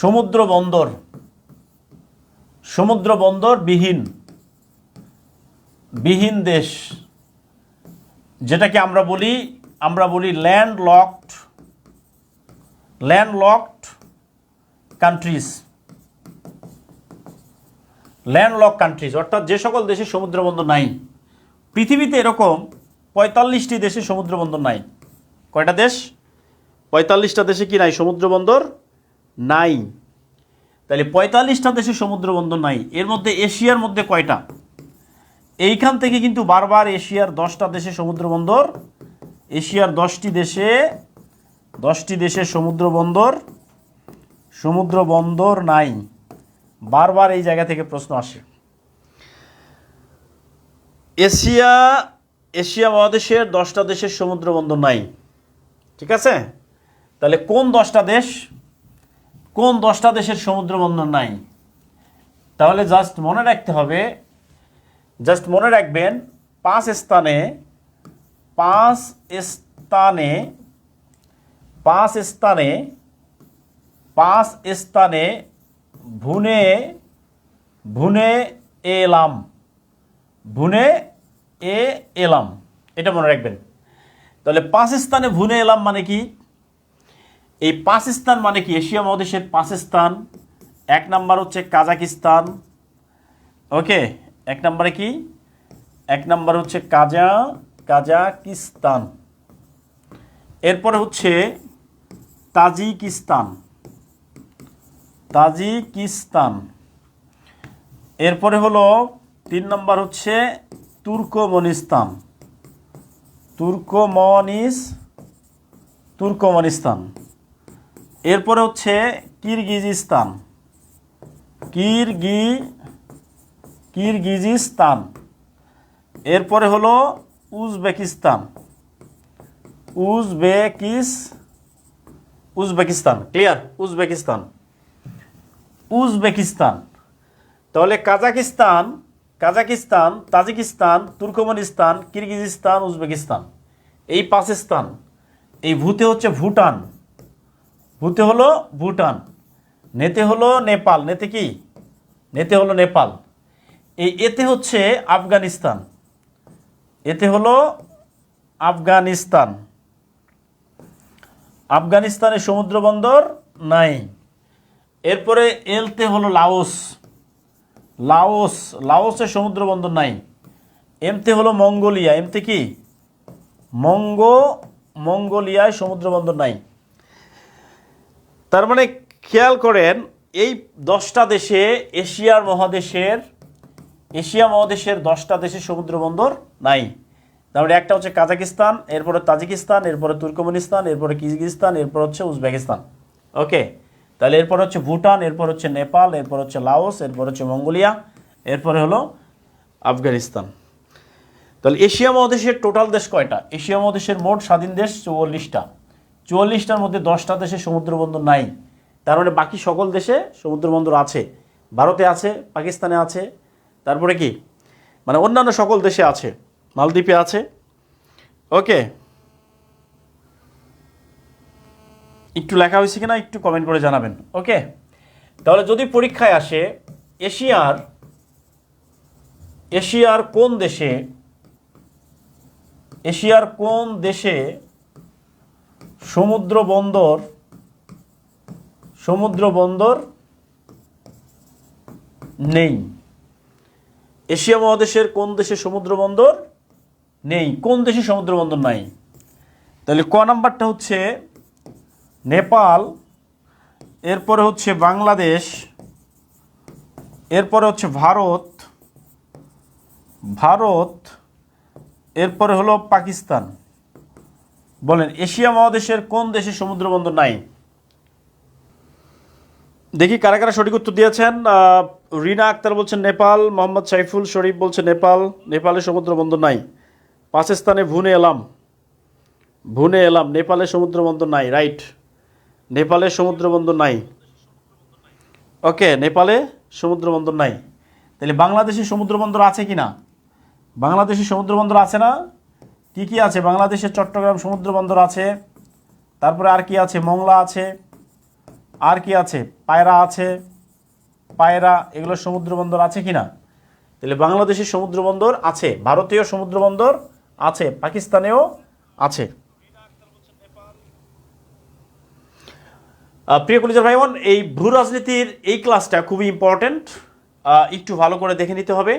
সমুদ্র বন্দর। সমুদ্র বন্দর বিহীন। বিহীন দেশ। যেটাকে আমরা বলি আমরা বলি land locked land locked countries land lock countries অর্থাৎ যে সকল দেশে সমুদ্র বন্দর নাই। পৃথিবীতে এরকম পঁয়তাল্লিশটি দেশে সমুদ্র বন্দর নাই। কয়টা দেশ? পঁয়তাল্লিশটা দেশে কি নাই? সমুদ্র বন্দর নাই। তাহলে পঁয়তাল্লিশটা দেশে সমুদ্র বন্দর নাই। এর মধ্যে এশিয়ার মধ্যে কয়টা? এইখান থেকে কিন্তু বারবার এশিয়ার দশটা দেশে সমুদ্র বন্দর এশিয়ার দশটি দেশে দশটি দেশে সমুদ্র বন্দর সমুদ্র বন্দর নাই। বারবার এই জায়গা থেকে প্রশ্ন আসে। এশিয়া এশিয়া মহাদেশের দশটা দেশের সমুদ্র বন্দর নাই। ঠিক আছে? তাহলে কোন দশটা দেশ? কোন দশটা দেশের সমুদ্র বন্দর নাই? তাহলে জাস্ট মনে রাখতে হবে জাস্ট মনে রাখবেন, পাঁচ স্থানে পাঁচ স্থানে পাঁচ স্থানে পাঁচ স্থানে ভুনে ভুনে এলাম, ভুনে এ এলাম, এটা মনে রাখবেন। তাহলে পাঁচ স্থানে ভুনে এলাম মানে কি? এই পাঁচ স্থান মানে কি? এশিয়া মহাদেশের পাঁচ স্থান এক নাম্বার হচ্ছে কাজাকিস্তান। ওকে, এক নাম্বারে কি? এক নাম্বার হচ্ছে কাজা, কাজাকিস্তান। এরপরে হচ্ছে তাজিকিস্তান। তাজিকিস্তান। এরপরে হলো তিন নম্বর হচ্ছে তুর্কমনিস্তান। তুর্কমনিস তুর্কমনিস্তান। এরপরে হচ্ছে কিরগিজিস্তান। কিরগি, কিরগিজিস্তান। এরপরে হলো উজবেকিস্তান। উজবেকিস, উজবেকিস্তান, ক্লিয়ার, উজবেকিস্তান। উজবেকিস্তান। তাহলে Kazakhstan Kazakhstan, Tajikistan, Turkmenistan, Kyrgyzstan, Uzbekistan. এই পাঁচ স্থান। এই ভূতে হচ্ছে ভুটান। ভূতে হলো ভুটান, নেতে হলো নেপাল। নেতে কি? নেতে হলো নেপাল। এই এতে হচ্ছে আফগানিস্তান। এতে হলো আফগানিস্তান। আফগানিস্তানের সমুদ্র বন্দর নাই। এরপরে এলতে হলো লাওস। লাওস, লাওসের সমুদ্র বন্দর নাই। এমতে হলো মঙ্গোলিয়া। এমতে কি? মঙ্গো, মঙ্গোলিয়ায় সমুদ্র বন্দর নাই। তার মানে খেয়াল করেন, এই দশটা দেশে এশিয়ার মহাদেশের, এশিয়া মহাদেশের দশটা দেশে সমুদ্র বন্দর নাই। তারপরে একটা হচ্ছে কাজাকিস্তান, এরপরে তাজিকিস্তান, এরপরে তুর্কমেনিস্তান, এরপরে কিরগিজস্তান, এরপর হচ্ছে উজবেকিস্তান। ওকে? তাহলে এরপর হচ্ছে ভুটান, এরপর হচ্ছে নেপাল, এরপর হচ্ছে লাওস, এরপর হচ্ছে মঙ্গোলিয়া, এরপরে হলো আফগানিস্তান। তাহলে এশিয়া মহাদেশের টোটাল দেশ কয়টা? এশিয়া মহাদেশের মোট স্বাধীন দেশ চুয়াল্লিশটা। চুয়াল্লিশটার মধ্যে দশটা দেশে সমুদ্র বন্দর নাই। তার মানে বাকি সকল দেশে সমুদ্র বন্দর আছে। ভারতে আছে, পাকিস্তানে আছে। তারপরে কি? মানে অন্যান্য সকল দেশে আছে। মালদ্বীপে আছে। ওকে। একটু লেখা হয়েছে কিনা একটু কমেন্ট করে জানাবেন। ওকে। তাহলে যদি পরীক্ষায় আসে, এশিয়ার এশিয়ার কোন দেশে, এশিয়ার কোন দেশে সমুদ্র বন্দর সমুদ্র বন্দর নেই। এশিয়া মহাদেশের কোন দেশে সমুদ্র বন্দর নেই? কোন দেশে সমুদ্র বন্দর নাই? তাহলে ক নাম্বারটা হচ্ছে নেপাল, এরপরে হচ্ছে বাংলাদেশ, এরপরে হচ্ছে ভারত ভারত, এরপরে হলো পাকিস্তান। বলেন, এশিয়া মহাদেশের কোন দেশে সমুদ্র বন্দর নাই? দেখি কারা কারা সঠিক উত্তর দিয়েছেন। রিনা আক্তার বলছেন নেপাল, মোহাম্মদ সাইফুল শরীফ বলছে নেপাল। নেপালে সমুদ্র বন্দর নাই। পাঁচ স্থানে ভুনে এলাম। ভুনে এলাম। নেপালে সমুদ্র বন্দর নাই, রাইট। নেপালে সমুদ্র বন্দর নাই। ওকে, নেপালে সমুদ্র বন্দর নাই। তাহলে বাংলাদেশে সমুদ্র বন্দর আছে কি না বাংলাদেশে সমুদ্র বন্দর আছে না? কি কি আছে? বাংলাদেশের চট্টগ্রাম সমুদ্র বন্দর আছে, তারপরে আর কি আছে? মংলা আছে, আর কি আছে? পায়রা আছে, পায়রা, এগুলো সমুদ্র বন্দর আছে কি না? তাহলে বাংলাদেশের সমুদ্র বন্দর আছে, ভারতীয় সমুদ্র বন্দর আছে, পাকিস্তানেও আছে। প্রিয় কলিজার ভাই বোন এই ভূ রাজনীতির এই ক্লাসটা খুবই ইম্পর্ট্যান্ট একটু ভালো করে দেখে নিতে হবে।